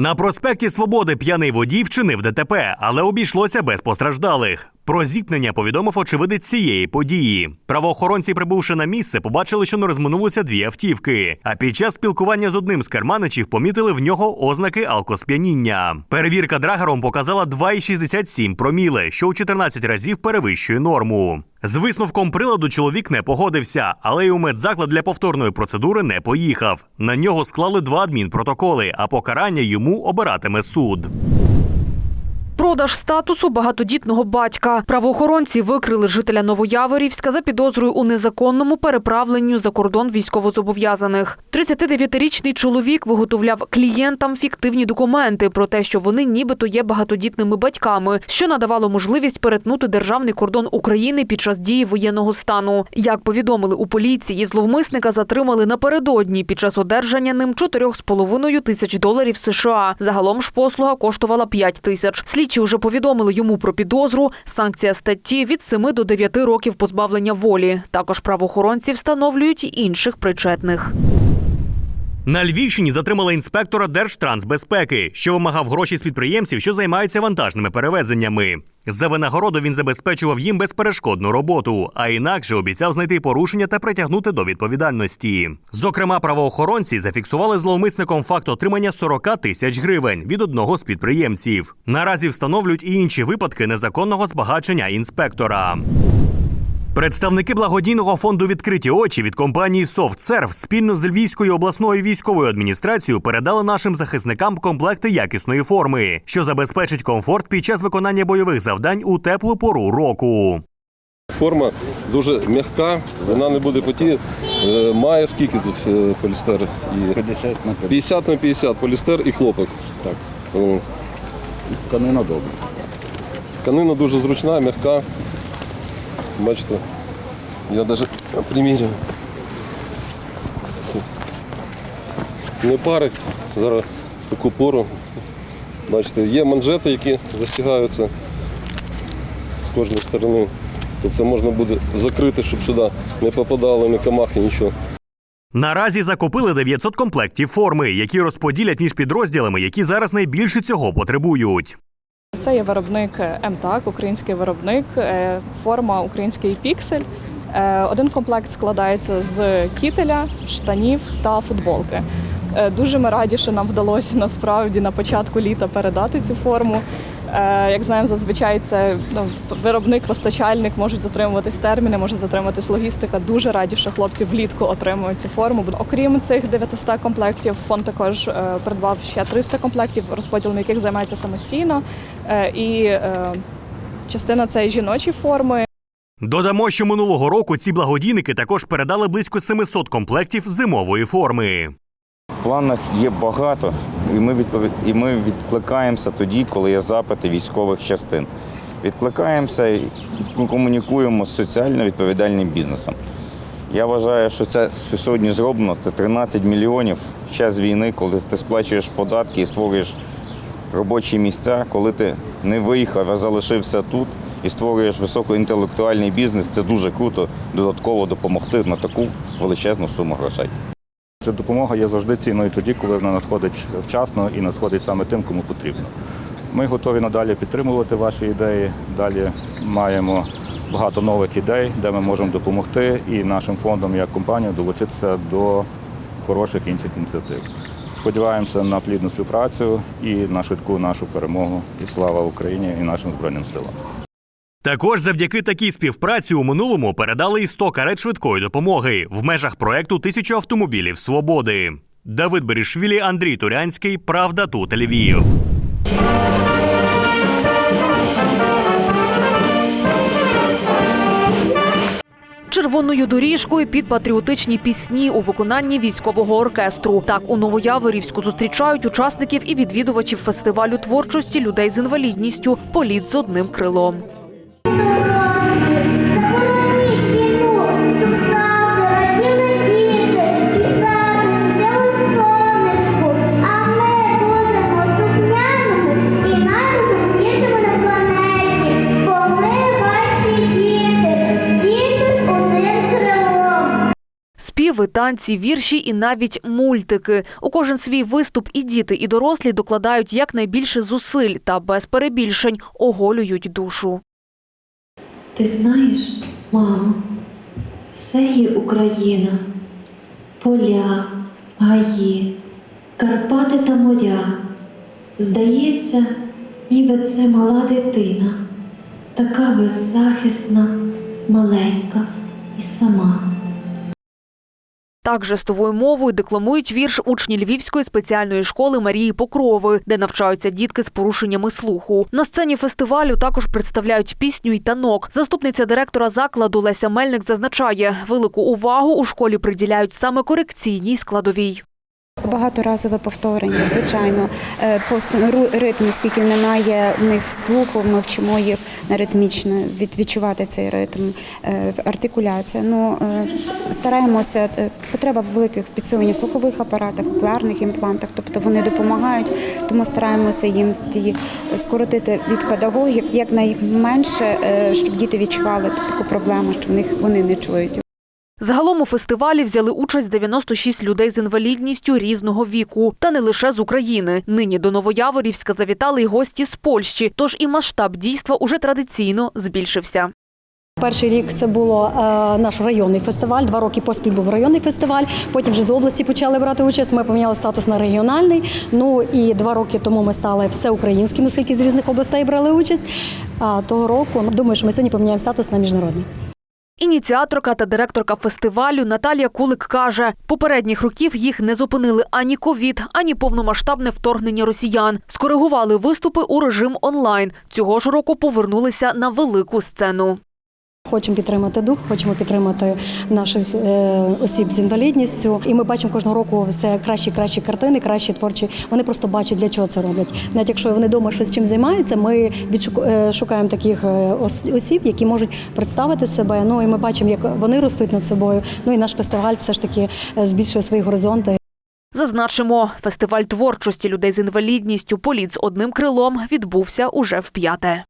На проспекті Свободи п'яний водій вчинив ДТП, але обійшлося без постраждалих. Про зіткнення повідомив очевидець цієї події. Правоохоронці, прибувши на місце, побачили, що не розминулися дві автівки. А під час спілкування з одним з керманичів помітили в нього ознаки алкосп'яніння. Перевірка драгером показала 2,67 проміле, що у 14 разів перевищує норму. З висновком приладу чоловік не погодився, але й у медзаклад для повторної процедури не поїхав. На нього склали два адмінпротоколи, а покарання йому обиратиме суд. Продаж статусу багатодітного батька. Правоохоронці викрили жителя Новояворівська за підозрою у незаконному переправленню за кордон військовозобов'язаних. 39-річний чоловік виготовляв клієнтам фіктивні документи про те, що вони нібито є багатодітними батьками, що надавало можливість перетнути державний кордон України під час дії воєнного стану. Як повідомили у поліції, зловмисника затримали напередодні під час одержання ним 4,5 тисяч доларів США. Загалом ж послуга коштувала 5 тисяч. Слідчі вже повідомили йому про підозру. Санкція статті від 7 до 9 років позбавлення волі. Також правоохоронці встановлюють інших причетних. На Львівщині затримали інспектора Держтрансбезпеки, що вимагав гроші з підприємців, що займаються вантажними перевезеннями. За винагороду він забезпечував їм безперешкодну роботу, а інакше обіцяв знайти порушення та притягнути до відповідальності. Зокрема, правоохоронці зафіксували зловмисником факт отримання 40 тисяч гривень від одного з підприємців. Наразі встановлюють і інші випадки незаконного збагачення інспектора. Представники благодійного фонду відкриті очі від компанії SoftServe спільно з Львівською обласною військовою адміністрацією передали нашим захисникам комплекти якісної форми, що забезпечить комфорт під час виконання бойових завдань у теплу пору року. Форма дуже м'яка, вона не буде потіти. Е, Має скільки тут е, полістер? І 50 на 50. 50 на 50 полістер і хлопок. Так. Тканина добра. Тканина дуже зручна, м'яка. Бачите, я навіть приміряю. Не парить зараз таку пору. Бачите, є манжети, які застігаються з кожної сторони. Тобто можна буде закрити, щоб сюди не попадали ні комахи, нічого. Наразі закупили 900 комплектів форми, які розподілять між підрозділами, які зараз найбільше цього потребують. Це є виробник МТАК, український виробник, е, форма український піксель. Е, Один комплект складається з кітеля, штанів та футболки. Е, Дуже ми раді, що нам вдалося насправді на початку літа передати цю форму. Е, Як знаємо, зазвичай це ну, виробник, постачальник можуть затримуватись терміни, може затримуватись логістика. Дуже раді, що хлопці влітку отримують цю форму. Окрім цих 900 комплектів, фонд також е, придбав ще 300 комплектів, розподілом яких займається самостійно. Е, І частина це жіночі форми. Додамо, що минулого року ці благодійники також передали близько 700 комплектів зимової форми. В планах є багато, і ми відповід... і ми відкликаємося тоді, коли є запити військових частин. Відкликаємося і комунікуємо з соціально відповідальним бізнесом. Я вважаю, що це, що сьогодні зроблено, це 13 мільйонів в час війни, коли ти сплачуєш податки і створюєш робочі місця, коли ти не виїхав, а залишився тут і створюєш високоінтелектуальний бізнес. Це дуже круто додатково допомогти на таку величезну суму грошей. Ця допомога є завжди цінною тоді, коли вона надходить вчасно і надходить саме тим, кому потрібно. Ми готові надалі підтримувати ваші ідеї. Далі маємо багато нових ідей, де ми можемо допомогти і нашим фондом як компанія долучитися до хороших інших ініціатив. Сподіваємося на плідну співпрацю і на швидку нашу перемогу. І слава Україні і нашим Збройним силам. Також завдяки такій співпраці у минулому передали і 100 карет швидкої допомоги в межах проекту «Тисяча автомобілів свободи. Давид Берішвілі, Андрій Турянський. Правда тут Львів. Червоною доріжкою під патріотичні пісні у виконанні військового оркестру. Так у Новояворівську зустрічають учасників і відвідувачів фестивалю творчості людей з інвалідністю Політ з одним крилом. Співи танці, вірші і навіть мультики. У кожен свій виступ і діти, і дорослі докладають якнайбільше зусиль та без перебільшень оголюють душу. Ти знаєш, мамо, це є Україна, поля, гаї, Карпати та моря. Здається, ніби це мала дитина, така беззахисна, маленька і сама. Так жестовою мовою декламують вірш учні Львівської спеціальної школи Марії Покрови, де навчаються дітки з порушеннями слуху. На сцені фестивалю також представляють пісню й танок. Заступниця директора закладу Леся Мельник зазначає, велику увагу у школі приділяють саме корекційній складовій. Багаторазове повторення, звичайно, Е, по ритмі, оскільки немає в них слуху, ми вчимо їх на ритмічно відчувати цей ритм, Е, артикуляція. Ну е, стараємося потреба великих підсиленні слухових апаратах, окулярних імплантах, тобто вони допомагають, тому стараємося їм ті скоротити від педагогів якнайменше, щоб діти відчували таку проблему, що в них вони не чують. Загалом у фестивалі взяли участь 96 людей з інвалідністю різного віку, та не лише з України. Нині до Новояворівська завітали й гості з Польщі, тож і масштаб дійства уже традиційно збільшився. Перший рік це було е, наш районний фестиваль. Два роки поспіль був районний фестиваль. Потім вже з області почали брати участь. Ми поміняли статус на регіональний. Ну і два роки тому ми стали всеукраїнським, оскільки з різних областей брали участь. А того року ну, думаю, що ми сьогодні поміняємо статус на міжнародний. Ініціаторка та директорка фестивалю Наталія Кулик каже, попередніх років їх не зупинили ані ковід, ані повномасштабне вторгнення росіян. Скоригували виступи у режим онлайн. Цього ж року повернулися на велику сцену. Хочемо підтримати дух, хочемо підтримати наших е, осіб з інвалідністю. І ми бачимо кожного року все кращі, кращі картини, кращі творчі. Вони просто бачать, для чого це роблять. Навіть якщо вони вдома щось чим займаються, ми е, шукаємо таких е, осіб, які можуть представити себе. Ну і ми бачимо, як вони ростуть над собою. Ну і наш фестиваль все ж таки збільшує свої горизонти. Зазначимо, фестиваль творчості людей з інвалідністю «Політ з одним крилом відбувся уже вп'яте.